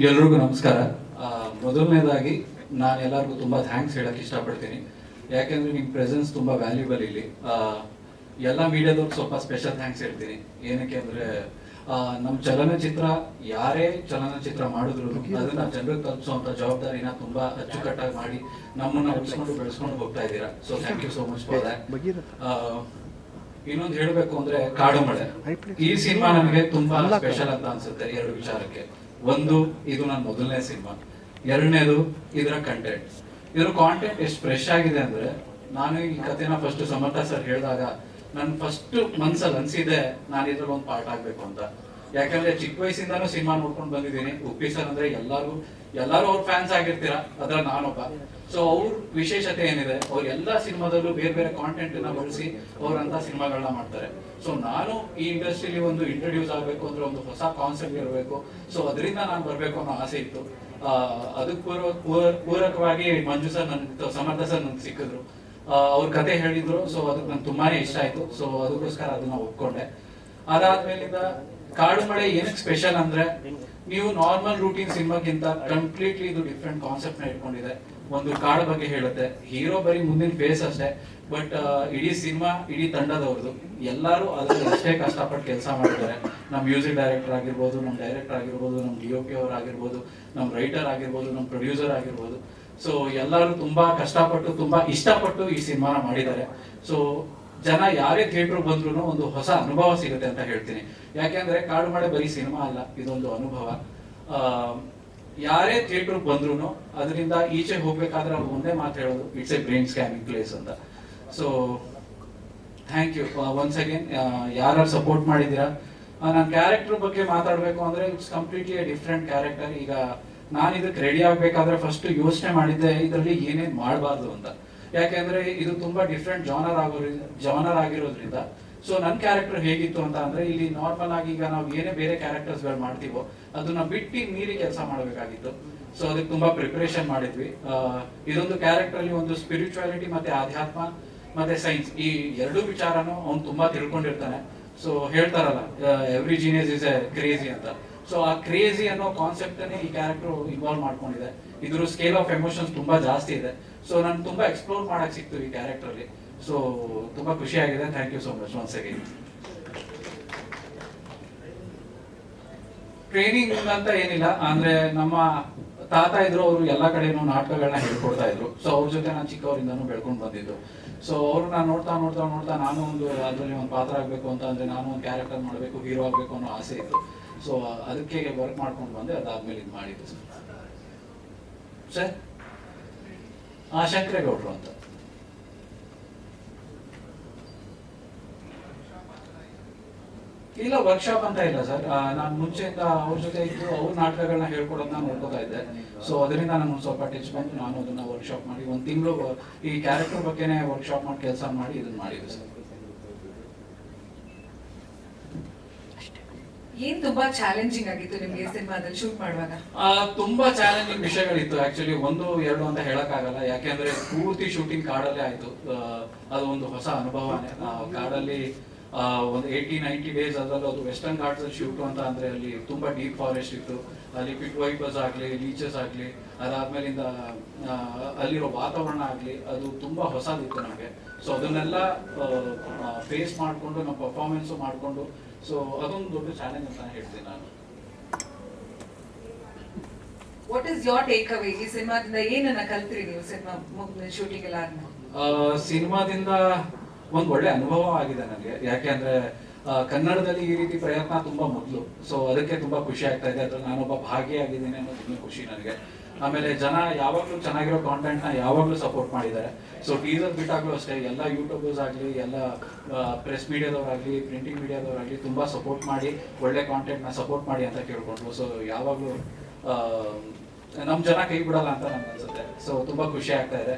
ಎಲ್ರಿಗೂ ನಮಸ್ಕಾರ. ಮೊದಲನೇದಾಗಿ ನಾನು ಎಲ್ಲರಿಗೂ ತುಂಬ ಥ್ಯಾಂಕ್ಸ್ ಹೇಳಕ್ ಇಷ್ಟಪಡ್ತೀನಿ. ಯಾಕೆಂದ್ರೆ ನಿಮ್ಮ ಪ್ರೆಸೆನ್ಸ್ ತುಂಬ ವ್ಯಾಲ್ಯೂಬಲ್ ಇಲ್ಲಿ. ಎಲ್ಲ ಮೀಡಿಯಾದವ್ರಿಗೆ ಸ್ವಲ್ಪ ಸ್ಪೆಷಲ್ ಥ್ಯಾಂಕ್ಸ್ ಹೇಳ್ತೀನಿ. ಏನಕ್ಕೆ ಅಂದ್ರೆ ನಮ್ಮ ಚಲನಚಿತ್ರ, ಯಾರೇ ಚಲನಚಿತ್ರ ಮಾಡಿದ್ರು ಅದನ್ನ ಜನರಿಗೆ ತಲುಪಿಸುವಂತ ಜವಾಬ್ದಾರಿನ ತುಂಬಾ ಅಚ್ಚುಕಟ್ಟಾಗಿ ಮಾಡಿ ನಮ್ಮನ್ನ ಉಳಿಸ್ಕೊಂಡು ಬೆಳೆಸ್ಕೊಂಡು ಹೋಗ್ತಾ ಇದ್ದೀರಾ. So thank you so much for ಇನ್ನೊಂದು ಹೇಳಬೇಕು ಅಂದ್ರೆ ಕಾಡು ಮಳೆ. ಈ ಸಿನಿಮಾ ನನಗೆ ತುಂಬಾ ಸ್ಪೆಷಲ್ ಅಂತ ಅನ್ಸುತ್ತೆ, ಎರಡು ವಿಚಾರಕ್ಕೆ. ಒಂದು, ಇದು ನನ್ನ ಮೊದಲನೇ ಸಿನಿಮಾ. ಎರಡನೇದು, ಇದರ ಕಂಟೆಂಟ್ ಇದರ ಕಾಂಟೆಂಟ್ ಎಷ್ಟು ಫ್ರೆಶ್ ಆಗಿದೆ ಅಂದ್ರೆ, ನಾನು ಈ ಕಥೆನ ಫಸ್ಟ್ ಸಮರ್ಥ ಸರ್ ಹೇಳಿದಾಗ ನನ್ನ ಫಸ್ಟ್ ಮನ್ಸಲ್ಲಿ ಅನ್ಸಿದೆ, ನಾನು ಇದ್ರಲ್ಲಿ ಒಂದು ಪಾರ್ಟ್ ಆಗ್ಬೇಕು ಅಂತ. ಯಾಕಂದ್ರೆ ಚಿಕ್ಕ ವಯಸ್ಸಿಂದಾನು ಸಿನಿಮಾ ನೋಡ್ಕೊಂಡು ಬಂದಿದ್ದೀನಿ. ಉಪ್ಪಿ ಸರ್ ಅಂದ್ರೆ ಎಲ್ಲಾರು ಎಲ್ಲರೂ ಅವ್ರ ಫ್ಯಾನ್ಸ್ ಆಗಿರ್ತೀರಾ? ಅದ್ರ ನಾನೊಬ್ಬ. ಸೊ ಅವ್ರ ವಿಶೇಷತೆ ಏನಿದೆ, ಅವ್ರ ಎಲ್ಲಾ ಸಿನಿಮಾದಲ್ಲೂ ಬೇರೆ ಬೇರೆ ಕಾಂಟೆಂಟ್ನ ಬಳಸಿ ಅವ್ರಂತ ಸಿನಿಮಾಗಳನ್ನ ಮಾಡ್ತಾರೆ. ಸೊ ನಾನು ಈ ಇಂಡಸ್ಟ್ರಿಲಿ ಒಂದು ಇಂಟ್ರೊಡ್ಯೂಸ್ ಆಗಬೇಕು ಅಂದ್ರೆ ಒಂದು ಹೊಸ ಕಾನ್ಸೆಪ್ಟ್ ಇರಬೇಕು. ಸೊ ಅದರಿಂದ ನಾನು ಬರಬೇಕು ಅನ್ನೋ ಆಸೆ ಇತ್ತು. ಅದಕ್ಕೆ ಪೂರ್ವ ಪೂರ- ಪೂರಕವಾಗಿ ಮಂಜು ಸರ್ ನನ್ಗೆ ಸಮರ್ಥ ಸರ್ ನನ್ಗೆ ಸಿಕ್ಕಿದ್ರು. ಅವ್ರ ಕತೆ ಹೇಳಿದ್ರು. ಸೊ ಅದಕ್ಕೆ ನಂಗೆ ತುಂಬಾನೇ ಇಷ್ಟ ಆಯ್ತು. ಸೊ ಅದಕ್ಕೋಸ್ಕರ ಅದನ್ನ ಒಪ್ಕೊಂಡೆ. ಅದಾದ್ಮೇಲಿಂದ ಕಾಡು ಮಳೆ ಏನಕ್ಕೆ ಸ್ಪೆಷಲ್ ಅಂದ್ರೆ, ನೀವು ನಾರ್ಮಲ್ ರೂಟೀನ್ ಸಿನಿಮಾಗಿಂತ ಕಂಪ್ಲೀಟ್ಲಿ ಇದು ಡಿಫ್ರೆಂಟ್ ಕಾನ್ಸೆಪ್ಟ್ನ ಇಟ್ಕೊಂಡಿದೆ. ಒಂದು ಕಾಡ್ ಬಗ್ಗೆ ಹೇಳುತ್ತೆ. ಹೀರೋ ಬರೀ ಮುಂದಿನ ಫೇಸ್ ಅಷ್ಟೇ ಬಟ್ ಇಡೀ ಸಿನಿಮಾ ಇಡೀ ತಂಡದವ್ರದ್ದು ಎಲ್ಲರೂ ಅದ್ರಲ್ಲಿ ಅಷ್ಟೇ ಕಷ್ಟಪಟ್ಟು ಕೆಲಸ ಮಾಡಿದ್ದಾರೆ. ನಮ್ಮ ಮ್ಯೂಸಿಕ್ ಡೈರೆಕ್ಟರ್ ಆಗಿರ್ಬೋದು ನಮ್ಮ ಡೈರೆಕ್ಟರ್ ಆಗಿರ್ಬೋದು ನಮ್ಮ ಡಿ ಒ ಪಿ ಅವ್ರು ಆಗಿರ್ಬೋದು ನಮ್ಮ ರೈಟರ್ ಆಗಿರ್ಬೋದು ನಮ್ಮ ಪ್ರೊಡ್ಯೂಸರ್ ಆಗಿರ್ಬೋದು. ಸೊ ಎಲ್ಲರೂ ತುಂಬಾ ಕಷ್ಟಪಟ್ಟು ತುಂಬಾ ಇಷ್ಟಪಟ್ಟು ಈ ಸಿನಿಮಾನ ಮಾಡಿದ್ದಾರೆ. ಸೊ ಜನ ಯಾರೇ ಥಿಯೇಟರ್ ಬಂದ್ರು ಒಂದು ಹೊಸ ಅನುಭವ ಸಿಗುತ್ತೆ ಅಂತ ಹೇಳ್ತೀನಿ. ಯಾಕೆಂದ್ರೆ ಕಾಡು ಮಳೆ ಬರೀ ಸಿನಿಮಾ ಅಲ್ಲ ಇದೊಂದು ಅನುಭವ. ಆ, ಯಾರೇ ಥಿಯೇಟರ್ ಬಂದ್ರು ಅದರಿಂದ ಈಚೆ ಹೋಗ್ಬೇಕಾದ್ರೆ ಅವ್ರು ಒಂದೇ ಮಾತು ಹೇಳೋದು it's a brain scanning place ಅಂತ. So thank you once again ಯಾರು ಸಪೋರ್ಟ್ ಮಾಡಿದ್ದೀರಾ? ನನ್ನ ಕ್ಯಾರೆಕ್ಟರ್ ಬಗ್ಗೆ ಮಾತಾಡಬೇಕು ಅಂದ್ರೆ ಇಟ್ಸ್ ಕಂಪ್ಲೀಟ್ಲಿ ಡಿಫ್ರೆಂಟ್ ಕ್ಯಾರೆಕ್ಟರ್ ಈಗ ನಾನು ಇದಕ್ಕೆ ರೆಡಿ ಆಗ್ಬೇಕಾದ್ರೆ ಫಸ್ಟ್ ಯೋಚನೆ ಮಾಡಿದ್ದೆ, ಇದರಲ್ಲಿ ಏನೇನು ಮಾಡಬಾರ್ದು ಅಂತ. ಯಾಕೆಂದ್ರೆ ಇದು ತುಂಬಾ ಡಿಫ್ರೆಂಟ್ ಜಾನರ್ ಆಗೋ ಜಾನರ್ ಆಗಿರೋದ್ರಿಂದ ಸೊ ನನ್ನ ಕ್ಯಾರೆಕ್ಟರ್ ಹೇಗಿತ್ತು ಅಂತ ಅಂದ್ರೆ, ಇಲ್ಲಿ ನಾರ್ಮಲ್ ಆಗಿ ಈಗ ನಾವು ಏನೇ ಬೇರೆ ಕ್ಯಾರೆಕ್ಟರ್ಸ್ಗಳು ಮಾಡ್ತೀವೋ, ಅದನ್ನ ಬಿಟ್ಟು ಮೀರಿ ಕೆಲಸ ಮಾಡಬೇಕಾಗಿತ್ತು. ಸೊ ಅದಕ್ಕೆ ತುಂಬಾ ಪ್ರಿಪರೇಷನ್ ಮಾಡಿದ್ವಿ. ಇದೊಂದು ಕ್ಯಾರೆಕ್ಟರ್ ಅಲ್ಲಿ ಒಂದು ಸ್ಪಿರಿಚುಯಾಲಿಟಿ ಮತ್ತೆ ಆಧ್ಯಾತ್ಮ ಮತ್ತೆ ಸೈನ್ಸ್ ಈ ಎರಡು ವಿಚಾರನೂ ಅವ್ನು ತುಂಬಾ ತಿಳ್ಕೊಂಡಿರ್ತಾನೆ. ಸೊ ಹೇಳ್ತಾರಲ್ಲ every genius is a crazy ಅಂತ. ಸೊ ಆ ಕ್ರೇಜಿ ಅನ್ನೋ ಕಾನ್ಸೆಪ್ಟ್ ಈ ಕ್ಯಾರೆಕ್ಟರ್ ಇನ್ವಾಲ್ವ್ ಮಾಡ್ಕೊಂಡಿದೆ. ಇದ್ರ ಸ್ಕೇಲ್ ಆಫ್ ಎಮೋಷನ್ಸ್ ತುಂಬಾ ಜಾಸ್ತಿ ಇದೆ. ಸೊ ನಾನು ತುಂಬಾ ಎಕ್ಸ್ಪ್ಲೋರ್ ಮಾಡಕ್ ಸಿಕ್ತು ಈ ಕ್ಯಾರೆಕ್ಟರ್ ಸೊ ತುಂಬಾ ಖುಷಿ ಆಗಿದೆ. Thank you so much once again training ಅಂತ ಏನಿಲ್ಲ. ಅಂದ್ರೆ ನಮ್ಮ ತಾತ ಇದ್ರು, ಅವರು ಎಲ್ಲ ಕಡೆನೂ ನಾಟಕಗಳನ್ನ ಹೇಳ್ಕೊಡ್ತಾ ಇದ್ರು. ಸೊ ಅವ್ರ ಜೊತೆ ನಾನು ಚಿಕ್ಕವರಿಂದನೂ ಬೆಳ್ಕೊಂಡು ಬಂದಿದ್ದು. ಸೊ ಅವ್ರು ನಾನು ನೋಡ್ತಾ ನೋಡ್ತಾ ನೋಡ್ತಾ ನಾನು ಒಂದು ಅದರಲ್ಲಿ ಒಂದು ಪಾತ್ರ ಆಗಬೇಕು ಅಂತ ಅಂದ್ರೆ ನಾನು ಒಂದು ಕ್ಯಾರೆಕ್ಟರ್ ಮಾಡಬೇಕು ಹೀರೋ ಆಗಬೇಕು ಅನ್ನೋ ಆಸೆ ಇತ್ತು. ಸೊ ಅದಕ್ಕೆ ವರ್ಕ್ ಮಾಡ್ಕೊಂಡು ಬಂದೆ. ಅದಾದ್ಮೇಲೆ ಇದು ಮಾಡಿದ್ದು. ಸರ್ ಸರ್ ಆ ಶಂಕರೇಗೌಡರು ಅಂತ. ಇಲ್ಲ ವರ್ಕ್ಶಾಪ್ ಅಂತ ಇಲ್ಲ ಸರ್. ನಾನು ಮುಂಚೆಯಿಂದ ಅವ್ರ ಜೊತೆ ಇದ್ದು ಅವ್ರ ನಾಟಕಗಳನ್ನ ಹೇಳ್ಕೊಡೋದನ್ನ ನೋಡ್ಕೋತಾ ಇದ್ದೆ. ಸೊ ಅದರಿಂದ ನಾನು ಸ್ವಲ್ಪ ಟಚ್ ಬಂದು ನಾನು ಅದನ್ನ ವರ್ಕ್ಶಾಪ್ ಮಾಡಿ, ಒಂದು ತಿಂಗಳು ಈ ಕ್ಯಾರೆಕ್ಟರ್ ಬಗ್ಗೆನೇ ವರ್ಕ್ಶಾಪ್ ಮಾಡಿ, ಕೆಲಸ ಮಾಡಿ ಇದನ್ನ ಮಾಡಿದ್ದೆ ಸರ್. ಏನ್ ತುಂಬಾ ಚಾಲೆಂಜಿಂಗ್ ಆಗಿತ್ತು ನಿಮ್ಗೆ ಸಿನಿಮಾದಲ್ಲಿ ಶೂಟ್ ಮಾಡುವಾಗ? ಆ, ತುಂಬಾ ಚಾಲೆಂಜಿಂಗ್ ವಿಷಯಗಳಿತ್ತು. ಆಕ್ಚುಲಿ ಒಂದು ಎರಡು ಅಂತ ಹೇಳಕ್ಕಾಗಲ್ಲ. ಯಾಕೆಂದ್ರೆ ಪೂರ್ತಿ ಶೂಟಿಂಗ್ ಕಾಡಲ್ಲೇ ಆಯ್ತು. ಅದು ಒಂದು ಹೊಸ ಅನುಭವನೇ. ಆ, ಕಾಡಲ್ಲಿ ಒಂದು ಏಯ್ಟಿ ನೈಂಟಿ ಡೇಸ್ ಅದರಲ್ಲೂ ಅದು ವೆಸ್ಟರ್ನ್ ಘಾಟ್ಸ್ ಶೂಟ್ ಅಂತ ಅಂದ್ರೆ ಅಲ್ಲಿ ತುಂಬಾ ಡೀಪ್ ಫಾರೆಸ್ಟ್ ಇತ್ತು. ಅಲ್ಲಿ ಪಿಟ್ ವೈಪರ್ಸ್ ಆಗಲಿ ಲೀಚಸ್ ಆಗಲಿ ಅದಾದ್ಮೇಲಿಂದ ಅಲ್ಲಿರೋ ವಾತಾವರಣ ಆಗಲಿ ಅದು ತುಂಬಾ ಹೊಸದಿತ್ತು ನನಗೆ ಸೊ ಅದನ್ನೆಲ್ಲ ಫೇಸ್ ಮಾಡ್ಕೊಂಡು ನಮ್ಮ ಪರ್ಫಾರ್ಮೆನ್ಸ್ ಮಾಡ್ಕೊಂಡು ಸೊ ಅದೊಂದು ದೊಡ್ಡ ಚಾಲೆಂಜ್ ಅಂತ ಹೇಳ್ತೀನಿ ನಾನು. What is your take away ಈ ಸಿನಿಮಾದಿಂದ ಏನನ್ನ ಕಲ್ತ್ರಿ ನೀವು ಸಿನಿಮಾ ಶೂಟಿಂಗ್ ಎಲ್ಲ ಸಿನಿಮಾದಿಂದ ಒಂದ್ ಒಳ್ಳೆ ಅನುಭವ ಆಗಿದೆ ನನಗೆ. ಯಾಕೆಂದ್ರೆ ಕನ್ನಡದಲ್ಲಿ ಈ ರೀತಿ ಪ್ರಯತ್ನ ತುಂಬಾ ಮೊದಲು. ಸೊ ಅದಕ್ಕೆ ತುಂಬಾ ಖುಷಿ ಆಗ್ತಾ ಇದೆ. ಅದ್ರಲ್ಲಿ ನಾನೊಬ್ಬ ಭಾಗಿಯಾಗಿದ್ದೀನಿ ಅನ್ನೋದು ತುಂಬಾ ಖುಷಿ ನನಗೆ. ಆಮೇಲೆ ಜನ ಯಾವಾಗ್ಲೂ ಚೆನ್ನಾಗಿರೋ ಕಾಂಟೆಂಟ್ನ ಯಾವಾಗ್ಲೂ ಸಪೋರ್ಟ್ ಮಾಡಿದ್ದಾರೆ. ಸೊ ಟೀಸರ್ ಬಿಟ್ಟಾಗ್ಲೂ ಅಷ್ಟೇ, ಎಲ್ಲ ಯೂಟ್ಯೂಬರ್ಸ್ ಆಗ್ಲಿ, ಎಲ್ಲ ಪ್ರೆಸ್ ಮೀಡಿಯಾದವರಾಗ್ಲಿ ಪ್ರಿಂಟಿಂಗ್ ಮೀಡಿಯಾದವರಾಗ್ಲಿ ತುಂಬಾ ಸಪೋರ್ಟ್ ಮಾಡಿ, ಒಳ್ಳೆ ಕಾಂಟೆಂಟ್ನ ಸಪೋರ್ಟ್ ಮಾಡಿ ಅಂತ ಕೇಳ್ಕೊಂಡ್ರು. ಸೊ ಯಾವಾಗ್ಲೂ ನಮ್ಮ ನಮ್ ಜನ ಕೈ ಬಿಡಲ್ಲ ಅಂತ ನನ್ಗೆ ಅನ್ಸುತ್ತೆ ಸೊ ತುಂಬಾ ಖುಷಿ ಆಗ್ತಾ ಇದೆ.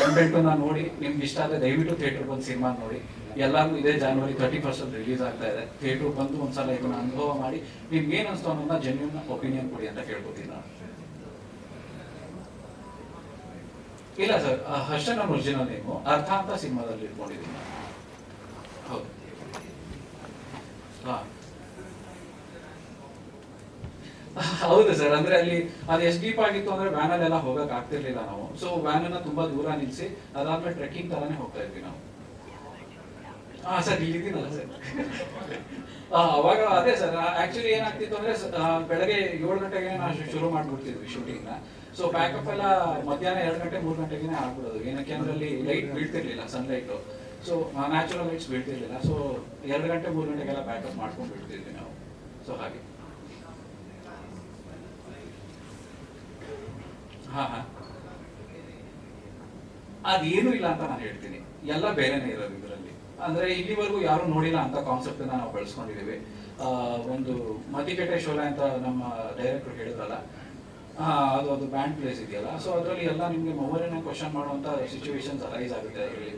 ಕಂಟೆಂಟ್ ನಾನು ನೋಡಿ, ನಿಮ್ಗೆ ಇಷ್ಟ ಆದ್ರೆ ದಯವಿಟ್ಟು ಥಿಯೇಟರ್ ಬಂದು ಸಿನಿಮಾ ನೋಡಿ. ಎಲ್ಲರಿಗೂ ಇದೇ ಜಾನ್ವರಿ ತರ್ಟಿ ಫಸ್ಟ್ ರಿಲೀಸ್ ಆಗ್ತಾ ಇದೆ. ಥಿಯೇಟರ್ ಬಂದು ಒಂದ್ಸಲ ಇದನ್ನ ಅನುಭವ ಮಾಡಿ, ನಿಮ್ಗೆ ಏನು ಅನಿಸ್ತು ಅನ್ನೋದನ್ನ ಜೆನ್ಯೂನ್ ಒಪಿನಿಯನ್ ಕೊಡಿ ಅಂತ ಕೇಳ್ಕೊತೀನಿ ನಾನು. ಇಲ್ಲ ಸರ್ ಅಷ್ಟೇ ನನ್ನ ಒರಿಜಿನಲ್ ನೇಮು ಅರ್ಥ ಅಂತ ಸಿನಿಮಾದಲ್ಲಿ ಇಟ್ಕೊಂಡಿದ್ದೀನಿ ನಾನು. ಹೌದು. ಹಾ. ಹೌದು ಸರ್, ಅಂದ್ರೆ ಅಲ್ಲಿ ಅದು ಎಷ್ಟು ಡೀಪ್ ಆಗಿತ್ತು ಅಂದ್ರೆ ವ್ಯಾನ್ ಅಲ್ಲೆಲ್ಲ ಹೋಗಕ್ ಆಗ್ತಿರ್ಲಿಲ್ಲ ನಾವು. ಸೊ ವ್ಯಾನ್ ಅನ್ನ ತುಂಬಾ ದೂರ ನಿಲ್ಸಿ, ಅದಾದ್ಮೇಲೆ ಟ್ರೆಕ್ಕಿಂಗ್ ತರಾನೇ ಹೋಗ್ತಾ ಇದ್ವಿ ನಾವು. ಹಾ ಸರ್ ಇಲ್ಲಿದ್ದೀನಲ್ಲ ಸರ್? ಅವಾಗ ಅದೇ ಸರ್ ಆಕ್ಚುಲಿ ಏನಾಗ್ತಿತ್ತು ಅಂದ್ರೆ ಬೆಳಗ್ಗೆ ಏಳು ಗಂಟೆಗೆ ನಾವು ಶುರು ಮಾಡ್ಬಿಡ್ತಿದ್ವಿ ಶೂಟಿಂಗ್ನ. ಸೊ ಬ್ಯಾಕಪ್ ಎಲ್ಲ ಮಧ್ಯಾಹ್ನ ಎರಡು ಗಂಟೆ, ಮೂರು ಗಂಟೆಗೆ ಆಗ್ಬಿಡೋದು. ಏನಕ್ಕೆ ಅಂದ್ರೆ ಅಲ್ಲಿ ಲೈಟ್ ಬೀಳ್ತಿರ್ಲಿಲ್ಲ ಸನ್ಲೈಟ್ ಸೊ ನ್ಯಾಚುರಲ್ ಲೈಟ್ಸ್ ಬೀಳ್ತಿರ್ಲಿಲ್ಲ. ಸೊ ಎರಡು ಗಂಟೆ, ಮೂರು ಗಂಟೆಗೆಲ್ಲ ಬ್ಯಾಕಪ್ ಮಾಡ್ಕೊಂಡು ಬಿಡ್ತಿದ್ವಿ ನಾವು. ಸೊ ಹಾಗೆ ಹಾ ಹಾ ಅದೇನು ಇಲ್ಲ ಅಂತ ನಾನು ಹೇಳ್ತೀನಿ. ಎಲ್ಲ ಬೇರೆನೇ ಇರೋದು ಇದರಲ್ಲಿ. ಅಂದ್ರೆ ಇಲ್ಲಿವರೆಗೂ ಯಾರು ನೋಡಿಲ್ಲ ಅಂತ ಕಾನ್ಸೆಪ್ಟ್ ನಾವು ಬಳಸ್ಕೊಂಡಿದೀವಿ ಒಂದು ಮತಿಕೆಟೆ ಶೋಲೆ ಅಂತ ನಮ್ಮ ಡೈರೆಕ್ಟರ್ ಹೇಳಿದ್ರಲ್ಲ. ಅದು ಅದು ಬ್ಯಾಂಡ್ ಪ್ಲೇಸ್ ಇದೆಯಲ್ಲ. ಸೊ ಅದರಲ್ಲಿ ಎಲ್ಲ ನಿಮ್ಗೆ ಮೊಬೈಲ್ನ ಕ್ವಶನ್ ಮಾಡುವಂತ ಸಿಚುವೇಶನ್ಸ್ ಅರೈಸ್ ಆಗುತ್ತೆ ಅದರಲ್ಲಿ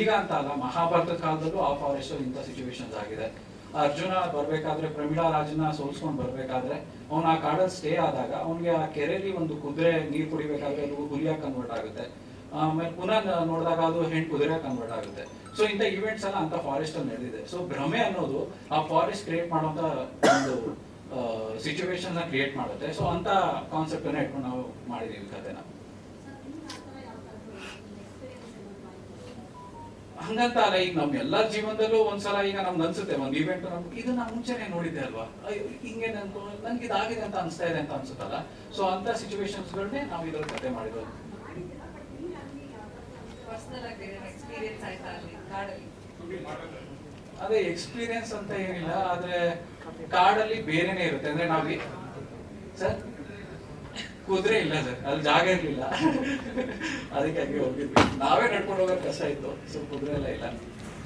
ಈಗ ಅಂತ ಅಲ್ಲ ಮಹಾಭಾರತ ಕಾಲದಲ್ಲೂ ಆ ಫಾರೆಸ್ಟ್ ಇಂಥ ಸಿಚುವೇಶನ್ಸ್ ಆಗಿದೆ. ಅರ್ಜುನ ಬರ್ಬೇಕಾದ್ರೆ ಪ್ರಮೀಳಾ ರಾಜನ ಸೋಲ್ಸ್ಕೊಂಡು ಬರ್ಬೇಕಾದ್ರೆ ಅವ್ನ ಆ ಕಾಡಲ್ಲಿ ಸ್ಟೇ ಆದಾಗ ಅವನಿಗೆ ಆ ಕೆರೆಯಲ್ಲಿ ಒಂದು ಕುದುರೆ ನೀರ್ ಕುಡಿಬೇಕಾದ್ರೆ ಅದು ಹುಲಿಯಾಗಿ ಕನ್ವರ್ಟ್ ಆಗುತ್ತೆ. ಆಮೇಲೆ ಪುನಃ ನೋಡಿದಾಗ ಅದು ಹೆಣ್ಣು ಕುದುರೆ ಕನ್ವರ್ಟ್ ಆಗುತ್ತೆ. ಸೊ ಇಂಥ ಇವೆಂಟ್ಸ್ ಎಲ್ಲ ಅಂತ ಫಾರೆಸ್ಟ್ ಅಲ್ಲಿ ನಡೆದಿದೆ. ಸೊ ಭ್ರಮೆ ಅನ್ನೋದು ಆ ಫಾರೆಸ್ಟ್ ಕ್ರಿಯೇಟ್ ಮಾಡುವಂತ ಒಂದು ಸಿಚುವೇಶನ್ ಕ್ರಿಯೇಟ್ ಮಾಡುತ್ತೆ. ಸೊ ಅಂತ ಕಾನ್ಸೆಪ್ಟ್ ಅನ್ನ ಇಟ್ಕೊಂಡು ನಾವು ಮಾಡಿದೀವಿ ಕಥೆನ. ಹಂಗಂತ ಅಲ್ಲ ಈಗ ನಮ್ ಎಲ್ಲಾರ ಜೀವನದಲ್ಲೂ ಒಂದ್ಸಲ ಈಗ ನಮ್ಗೆ ಅನ್ಸುತ್ತೆ ಒಂದ್ ಇವೆಂಟ್ ಇದು ಇದನ್ನ ಮುಂಚೆನೆ ನೋಡಿದ್ದೆ ಅಲ್ವಾ? ಹಿಂಗೆ ನನ್ಗೆ ನನ್ಗೆ ಇದಾಗಿದೆ ಅಂತ ಅನ್ಸ್ತಾ ಇದೆ ಅಂತ ಅನ್ಸುತ್ತಲ್ಲ? ಸೊ ಅಂತ ಸಿಚುವೇಶನ್ಸ್ಗಳನ್ನೇ ನಾವು ಇದ್ರಲ್ಲಿ ಕತೆ ಮಾಡಿರೋದು ಅದೇ ಎಕ್ಸ್ಪೀರಿಯನ್ಸ್ ಅಂತ ಏನಿಲ್ಲ ಆದ್ರೆ ಕಾಡಲ್ಲಿ ಬೇರೆನೆ ಇರುತ್ತೆ. ಅಂದ್ರೆ ನಾವ್ ಸರ್ ಕುದುರೆ ಇಲ್ಲ ಸರ್ ಅಲ್ಲಿ ಜಾಗ ಇರ್ಲಿಲ್ಲ. ಅದಕ್ಕಾಗಿ ಹೋಗಿದ್ವಿ. ನಾವೇ ನಡ್ಕೊಂಡು ಹೋಗೋದು ಕಷ್ಟ ಇತ್ತು, ಸೊ ಕುದುರೆ ಎಲ್ಲ ಇಲ್ಲ.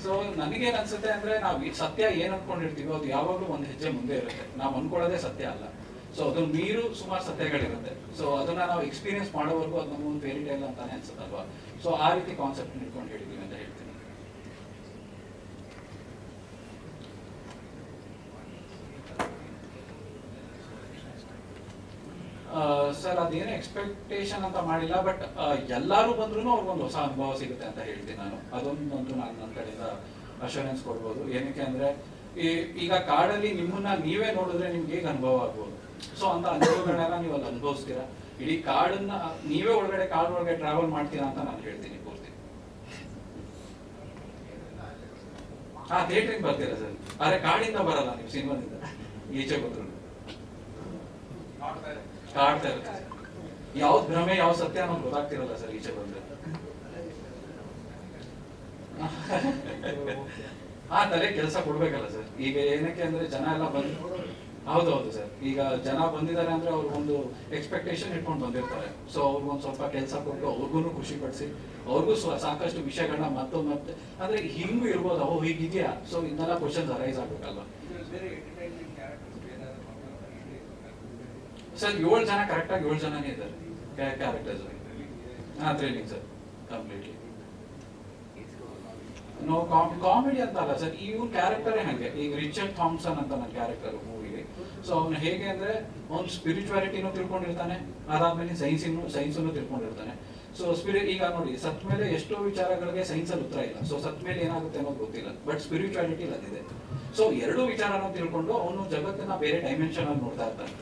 ಸೊ ನನಗೇನ್ ಅನ್ಸುತ್ತೆ ಅಂದ್ರೆ ನಾವು ಸತ್ಯ ಏನ್ ಅನ್ಕೊಂಡಿರ್ತೀವೋ ಅದು ಯಾವಾಗಲೂ ಒಂದು ಹೆಜ್ಜೆ ಮುಂದೆ ಇರುತ್ತೆ. ನಾವ್ ಅನ್ಕೊಳ್ಳೋದೇ ಸತ್ಯ ಅಲ್ಲ. ಸೊ ಅದನ್ನ ಮೀರು ಸುಮಾರು ಸತ್ಯಗಳಿರುತ್ತೆ. ಸೊ ಅದನ್ನ ನಾವು ಎಕ್ಸ್ಪೀರಿಯನ್ಸ್ ಮಾಡೋವರೆಗೂ ಅದು ಒಂದು ಫೇರಿ ಟೈಲ್ ಅಂತಾನೆ ಅನ್ಸುತ್ತಲ್ವಾ? ಸೊ ಆ ರೀತಿ ಕಾನ್ಸೆಪ್ಟ್ ಇಟ್ಕೊಂಡು ಹೇಳಿದೀವಿ ಅಂತ ಹೇಳ್ತೀನಿ ಸರ್, ಅದೇನು ಎಕ್ಸ್ಪೆಕ್ಟೇಷನ್ ಅಂತ ಮಾಡಿಲ್ಲ ಬಟ್ ಎಲ್ಲರೂ ಬಂದ್ರೂ ಅವ್ರಿಗೊಂದು ಹೊಸ ಅನುಭವ ಸಿಗುತ್ತೆ ಅಂತ ಹೇಳ್ತೀನಿ ನಾನು. ಅದೊಂದಂತೂ ನಾನು ನನ್ನ ಕಡೆಯಿಂದ ಅಶೂರೆನ್ಸ್ ಕೊಡ್ಬೋದು. ಏನಕ್ಕೆ ಅಂದ್ರೆ, ಈ- ಈಗ ಕಾಡಲ್ಲಿ ನಿಮ್ಮನ್ನ ನೀವೇ ನೋಡಿದ್ರೆ ನಿಮ್ಗೆ ಹೇಗೆ ಅನುಭವ ಆಗ್ಬೋದು? ಸೊ ಅಂತ ಅನುಭವಗಳನ್ನ ನೀವು ಅಲ್ಲಿ ಅನುಭವಿಸ್ತೀರಾ? ಇಡೀ ಕಾಡನ್ನ, ನೀವೇ ಒಳಗಡೆ ಕಾಡ್ ಒಳಗಡೆ ಟ್ರಾವೆಲ್ ಮಾಡ್ತೀರಾ ಅಂತ ನಾನು ಹೇಳ್ತೀನಿ, ಪೂರ್ತಿ. ಹಾ ಥಿಯೇಟ್ರಿಗೆ ಬರ್ತೀರಾ ಸರ್? ಆದ್ರೆ ಕಾಡಿಂದ ಬರಲ್ಲ ನೀವು, ಸಿನಿಮಾದಿಂದ. ಈಚೆ ಬಂದ್ರು ಕಾಡ್ತಾ ಇರ್ತದೆ ಯಾವ್ದು ಭ್ರಮೆ ಯಾವ ಸತ್ಯ ನಮ್ಗೆ ಗೊತ್ತಾಗ್ತಿರಲ್ಲ ಸರ್ ಈಚೆ ಬಂದ್ರೆ. ಆ ತಲೆ ಕೆಲಸ ಕೊಡ್ಬೇಕಲ್ಲ ಸರ್. ಈಗ ಏನಕ್ಕೆ ಅಂದ್ರೆ ಜನ ಎಲ್ಲ ಬಂದು ಹೌದೌದು ಸರ್. ಈಗ ಜನ ಬಂದಿದ್ದಾರೆ ಅಂದ್ರೆ ಅವ್ರಿಗೆ ಒಂದು ಎಕ್ಸ್ಪೆಕ್ಟೇಷನ್ ಇಟ್ಕೊಂಡು ಬಂದಿರ್ತಾರೆ. ಸೊ ಅವ್ರಿಗೆ ಒಂದ್ ಸ್ವಲ್ಪ ಕೆಲಸ ಕೊಟ್ಟು ಅವ್ರಿಗೂ ಖುಷಿ ಪಡಿಸಿ ಅವ್ರಿಗೂ ಸಾಕಷ್ಟು ವಿಷಯಗಳನ್ನ ಮತ್ತೊಮ್ಮೆ ಮತ್ತೆ ಅಂದ್ರೆ ಹಿಂಗೂ ಇರ್ಬೋದು ಅವು ಹೀಗಿದೆಯಾ? ಸೊ ಇನ್ನೆಲ್ಲ ಕ್ವಶನ್ಸ್ ಅರೈಸ್ ಆಗ್ಬೇಕಲ್ವಾ? ಸರ್, ಏಳು ಜನ ಕರೆಕ್ಟಾಗಿ ಏಳು ಜನನೇ ಇದ್ದಾರೆ. ಕ್ಯಾರೆಕ್ಟರ್ಸ್ ಹಾ training sir completely no comedy ಅಂತ ಅಲ್ಲ ಸರ್ ಇವ್ರ ಕ್ಯಾರೆಕ್ಟರೇ ಹಂಗೆ. ಈಗ ರಿಚರ್ಡ್ ಥಾಮ್ಸನ್ ಅಂತ ನನ್ನ ಕ್ಯಾರೆಕ್ಟರ್ ಮೂವಿಲಿ ಸೊ ಅವ್ನು ಹೇಗೆ ಅಂದ್ರೆ, ಅವ್ನು ಸ್ಪಿರಿಚುವಾಲಿಟಿನೂ ತಿಳ್ಕೊಂಡಿರ್ತಾನೆ, ಅದಾದ್ಮೇಲೆ ಸೈನ್ಸಿನೂ ಸೈನ್ಸನ್ನು ತಿಳ್ಕೊಂಡಿರ್ತಾನೆ. ಸೊ ಸ್ಪಿರಿ ಈಗ ನೋಡಿ ಸತ್ ಮೇಲೆ ಎಷ್ಟೋ ವಿಚಾರಗಳಿಗೆ ಸೈನ್ಸಲ್ಲಿ ಉತ್ತರ ಇಲ್ಲ. ಸೊ ಸತ್ ಮೇಲೆ ಏನಾಗುತ್ತೆ ಅನ್ನೋದು ಗೊತ್ತಿಲ್ಲ. ಬಟ್ ಸ್ಪಿರಿಚುವಾಲಿಟಿ ಅದಿದೆ ಸೊ ಎರಡು ವಿಚಾರನ ತಿಳ್ಕೊಂಡು ಅವನು ಜಗತ್ತನ್ನ ಬೇರೆ ಡೈಮೆನ್ಷನ್ ಅಲ್ಲಿ ನೋಡ್ತಾ ಇರ್ತಾನೆ